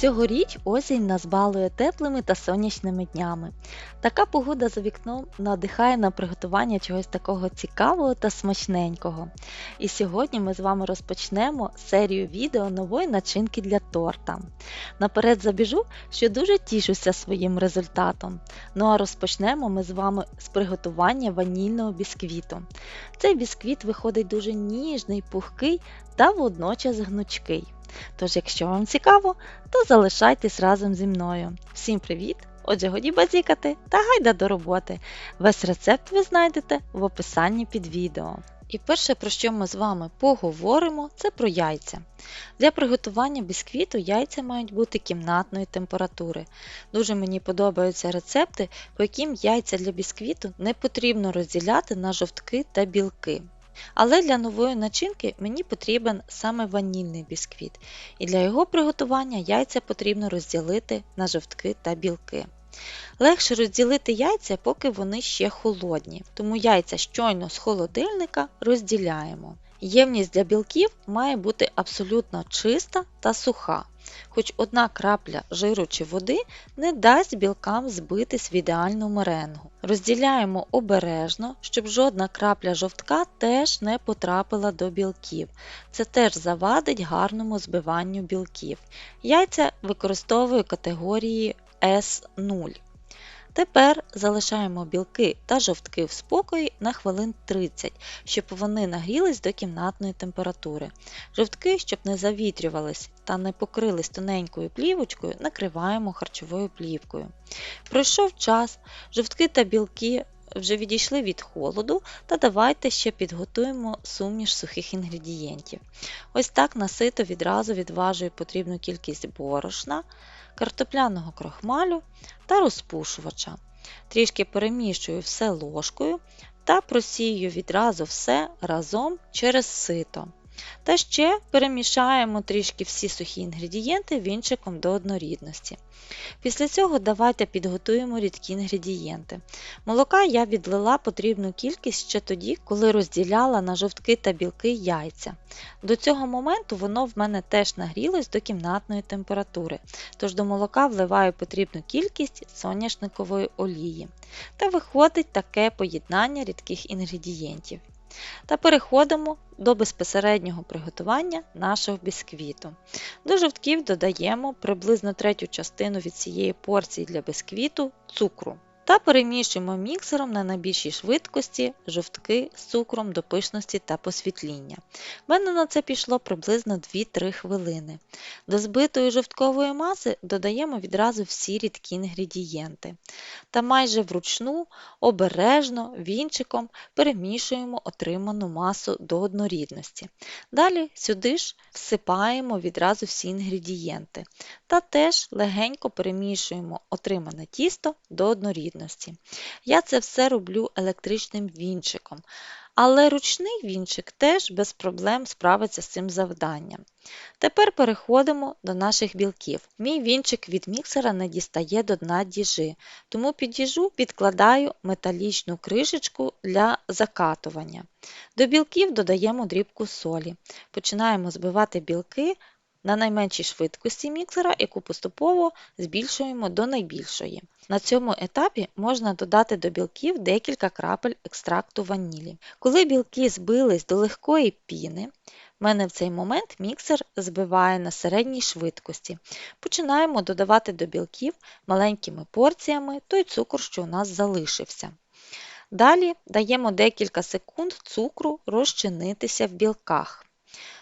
Цьогоріч осінь нас балує теплими та сонячними днями. Така погода за вікном надихає на приготування чогось такого цікавого та смачненького. І сьогодні ми з вами розпочнемо серію відео нової начинки для торта. Наперед забіжу, що дуже тішуся своїм результатом. Ну а розпочнемо ми з вами з приготування ванільного бісквіту. Цей бісквіт виходить дуже ніжний, пухкий та водночас гнучкий. Тож, якщо вам цікаво, то залишайтесь разом зі мною. Всім привіт! Отже, годі базікати та гайда до роботи. Весь рецепт ви знайдете в описанні під відео. І перше, про що ми з вами поговоримо, це про яйця. Для приготування бісквіту яйця мають бути кімнатної температури. Дуже мені подобаються рецепти, по яким яйця для бісквіту не потрібно розділяти на жовтки та білки. Але для нової начинки мені потрібен саме ванільний бісквіт, і для його приготування яйця потрібно розділити на жовтки та білки. Легше розділити яйця, поки вони ще холодні, тому яйця щойно з холодильника розділяємо. Ємність для білків має бути абсолютно чиста та суха, хоч одна крапля жиру чи води не дасть білкам збитись в ідеальну меренгу. Розділяємо обережно, щоб жодна крапля жовтка теж не потрапила до білків. Це теж завадить гарному збиванню білків. Яйця використовую категорії S0. Тепер залишаємо білки та жовтки в спокої на хвилин 30, щоб вони нагрілись до кімнатної температури. Жовтки, щоб не завітрювались та не покрились тоненькою плівочкою, накриваємо харчовою плівкою. Пройшов час, жовтки та білки вже відійшли від холоду, та давайте ще підготуємо суміш сухих інгредієнтів. Ось так насито відразу відважую потрібну кількість борошна, картопляного крохмалю та розпушувача. Трішки перемішую все ложкою та просію відразу все разом через сито. Та ще перемішаємо трішки всі сухі інгредієнти вінчиком до однорідності. Після цього давайте підготуємо рідкі інгредієнти. Молока я відлила потрібну кількість ще тоді, коли розділяла на жовтки та білки яйця. До цього моменту воно в мене теж нагрілось до кімнатної температури, тож до молока вливаю потрібну кількість соняшникової олії. Та виходить таке поєднання рідких інгредієнтів. Та переходимо до безпосереднього приготування нашого бісквіту. До жовтків додаємо приблизно третю частину від цієї порції для бісквіту цукру. Та перемішуємо міксером на найбільшій швидкості жовтки з цукром до пишності та посвітління. В мене на це пішло приблизно 2-3 хвилини. До збитої жовткової маси додаємо відразу всі рідкі інгредієнти. Та майже вручну, обережно, вінчиком перемішуємо отриману масу до однорідності. Далі сюди ж всипаємо відразу всі інгредієнти. Та теж легенько перемішуємо отримане тісто до однорідності ємності. Я це все роблю електричним вінчиком, але ручний вінчик теж без проблем справиться з цим завданням. Тепер переходимо до наших білків. Мій вінчик від міксера не дістає до дна діжи, тому під діжу підкладаю металічну кришечку для закатування. До білків додаємо дрібку солі. Починаємо збивати білки на найменшій швидкості міксера, яку поступово збільшуємо до найбільшої. На цьому етапі можна додати до білків декілька крапель екстракту ванілі. Коли білки збились до легкої піни, в мене в цей момент міксер збиває на середній швидкості. Починаємо додавати до білків маленькими порціями той цукор, що у нас залишився. Далі даємо декілька секунд цукру розчинитися в білках.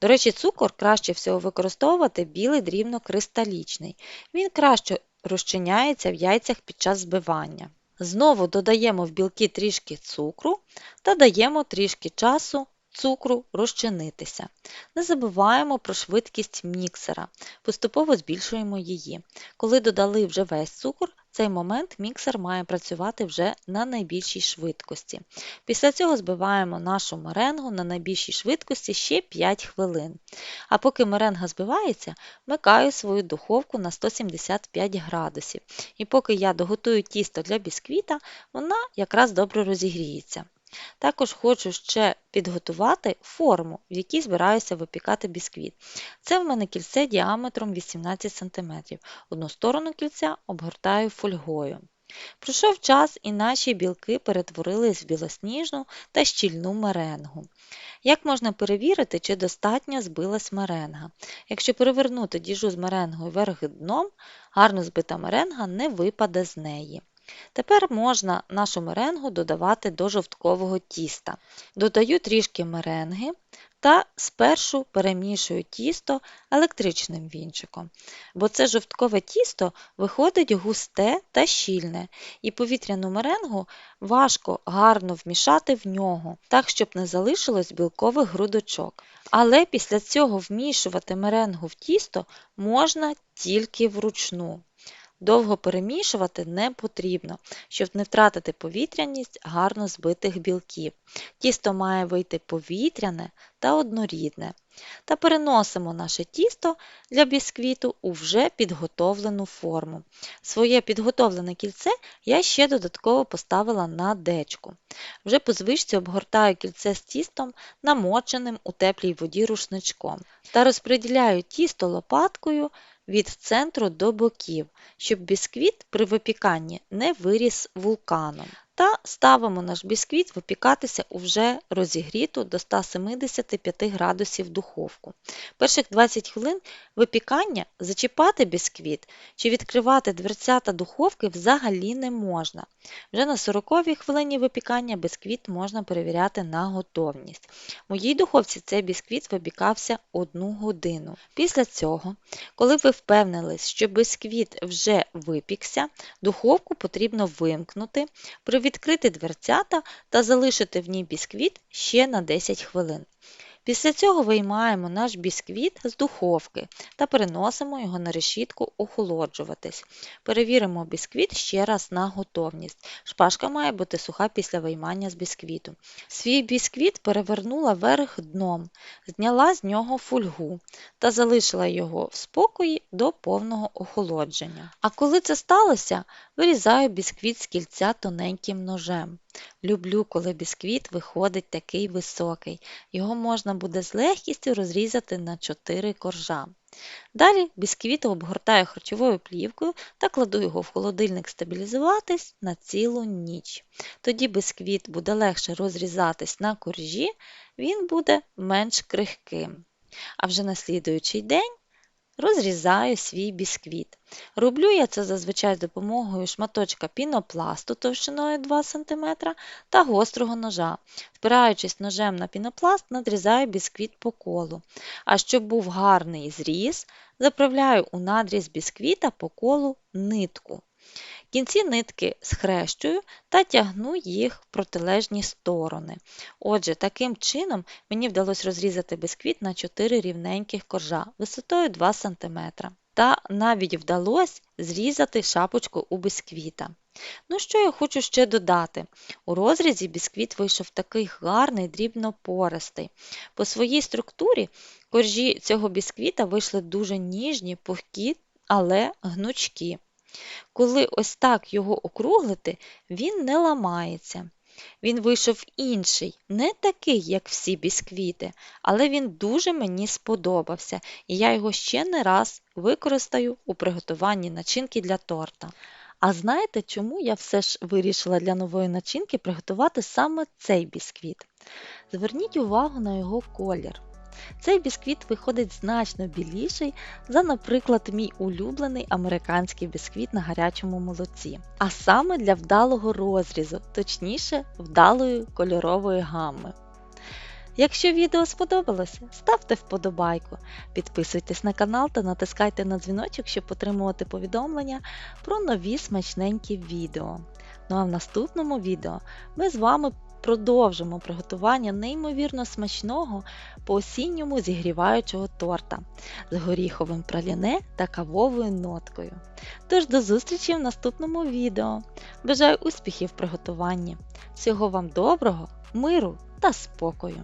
До речі, цукор краще всього використовувати білий дрібнокристалічний. Він краще розчиняється в яйцях під час збивання. Знову додаємо в білки трішки цукру та даємо трішки часу цукру розчинитися. Не забуваємо про швидкість міксера, поступово збільшуємо її. Коли додали вже весь цукор, цей момент міксер має працювати вже на найбільшій швидкості. Після цього збиваємо нашу меренгу на найбільшій швидкості ще 5 хвилин. А поки меренга збивається, вмикаю свою духовку на 175 градусів. І поки я доготую тісто для бісквіта, вона якраз добре розігріється. Також хочу ще підготувати форму, в якій збираюся випікати бісквіт. Це в мене кільце діаметром 18 см. Одну сторону кільця обгортаю фольгою. Пройшов час і наші білки перетворились в білосніжну та щільну меренгу. Як можна перевірити, чи достатньо збилась меренга? Якщо перевернути діжу з меренгою вверх дном, гарно збита меренга не випаде з неї. Тепер можна нашу меренгу додавати до жовткового тіста. Додаю трішки меренги та спершу перемішую тісто електричним вінчиком, бо це жовткове тісто виходить густе та щільне, і повітряну меренгу важко гарно вмішати в нього, так, щоб не залишилось білкових грудочок. Але після цього вмішувати меренгу в тісто можна тільки вручну. Довго перемішувати не потрібно, щоб не втратити повітряність гарно збитих білків. Тісто має вийти повітряне та однорідне. Та переносимо наше тісто для бісквіту у вже підготовлену форму. Своє підготовлене кільце я ще додатково поставила на дечку. Вже по звичці обгортаю кільце з тістом, намоченим у теплій воді рушничком, та розподіляю тісто лопаткою від центру до боків, щоб бісквіт при випіканні не виріс вулканом. Та ставимо наш бісквіт випікатися у вже розігріту до 175 градусів духовку. Перших 20 хвилин випікання зачіпати бісквіт чи відкривати дверцята духовки взагалі не можна. Вже на 40-й хвилині випікання бісквіт можна перевіряти на готовність. В моїй духовці цей бісквіт випікався 1 годину. Після цього, коли ви впевнились, що бісквіт вже випікся, духовку потрібно вимкнути. При відкрити дверцята та залишити в ній бісквіт ще на 10 хвилин. Після цього виймаємо наш бісквіт з духовки та переносимо його на решітку охолоджуватись. Перевіримо бісквіт ще раз на готовність. Шпажка має бути суха після виймання з бісквіту. Свій бісквіт перевернула вверх дном, зняла з нього фольгу та залишила його в спокої до повного охолодження. А коли це сталося, вирізаю бісквіт з кільця тоненьким ножем. Люблю, коли бісквіт виходить такий високий. Його можна буде з легкістю розрізати на 4 коржа. Далі бісквіт обгортаю харчовою плівкою та кладу його в холодильник стабілізуватись на цілу ніч. Тоді бісквіт буде легше розрізатись на коржі, він буде менш крихким. А вже на слідуючий день розрізаю свій бісквіт. Роблю я це зазвичай з допомогою шматочка пінопласту товщиною 2 см та гострого ножа. Спираючись ножем на пінопласт, надрізаю бісквіт по колу. А щоб був гарний зріз, заправляю у надріз бісквіта по колу нитку. Кінці нитки схрещую та тягну їх в протилежні сторони. Отже, таким чином мені вдалося розрізати бісквіт на 4 рівненьких коржа висотою 2 см. Та навіть вдалося зрізати шапочку у бісквіта. Ну, що я хочу ще додати? У розрізі бісквіт вийшов такий гарний, дрібно-пористий. По своїй структурі коржі цього бісквіта вийшли дуже ніжні, пухкі, але гнучкі. Коли ось так його округлити, він не ламається. Він вийшов інший, не такий, як всі бісквіти, але він дуже мені сподобався, і я його ще не раз використаю у приготуванні начинки для торта. А знаєте, чому я все ж вирішила для нової начинки приготувати саме цей бісквіт? Зверніть увагу на його колір. Цей бісквіт виходить значно біліший за, наприклад, мій улюблений американський бісквіт на гарячому молоці. А саме для вдалого розрізу, точніше, вдалої кольорової гамми. Якщо відео сподобалося, ставте вподобайку, підписуйтесь на канал та натискайте на дзвіночок, щоб отримувати повідомлення про нові смачненькі відео. Ну а в наступному відео ми з вами продовжимо приготування неймовірно смачного по осінньому зігріваючого торта з горіховим праліне та кавовою ноткою. Тож до зустрічі в наступному відео. Бажаю успіхів в приготуванні! Всього вам доброго, миру та спокою!